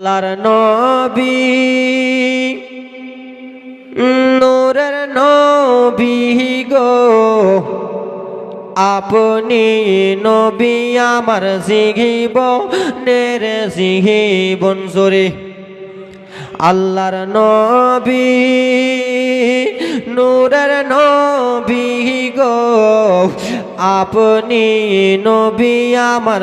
আল্লাহর নবী, নূরের নবী গো। আপনি নবী আমার জিঘিব নের জিঘিবন সরে আল্লাহর নবী, নূরের নবী গো। আপনি নবী আমার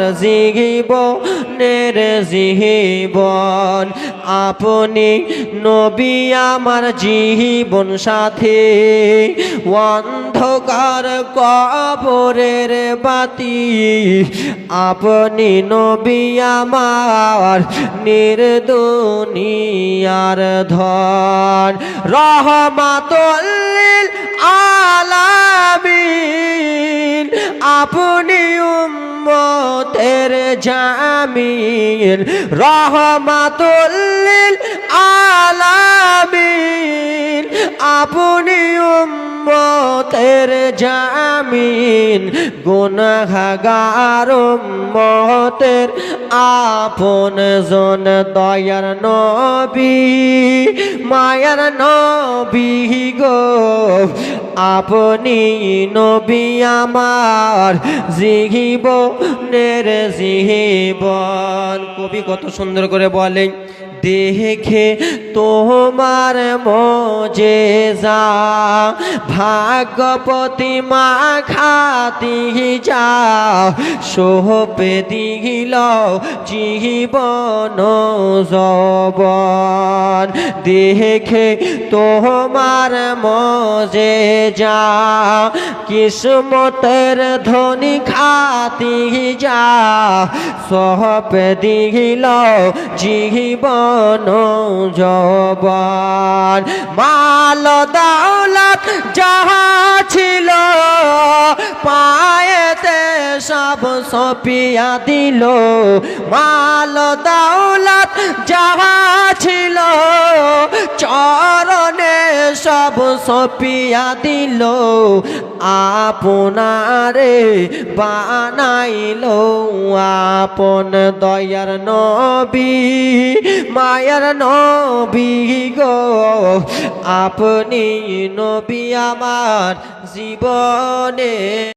নের জিহিবন আপনি নবী আমার জীবন সাথে। অন্ধকার কবরের বাতি। আপনি নবী আমার নির্দুনিয়ার ধন। রহমাতুল্লিল আলামিন। আপনি উম্মতের জামিন রহমাতুল্লিল আলামিন। আপনি উম্মতের জামিন গুনাহগার উম্মতের আপন জন দয়ার নবী, মায়ার নবী গো। আপনি নবী আমার জিহিবনের জিহিবন কবি কত সুন্দর করে বলেন দেখে তোমার মজে যা ভাগ্যপতি মা খাতি যা সোহপে দিল জীবন জবন। দেখে তোমার মজে যা কিসমতের ধনী খাতি যা সহপে দিল জীবন জবন। মাল যাহা ছিল পায়েতে সব সপিয়া দিল। মাল সব সপিয়া দিল, আপনারে বানাইল আপন দয়ার নবী, মায়ার নবী গো। আপনি নবী আমার জীবনে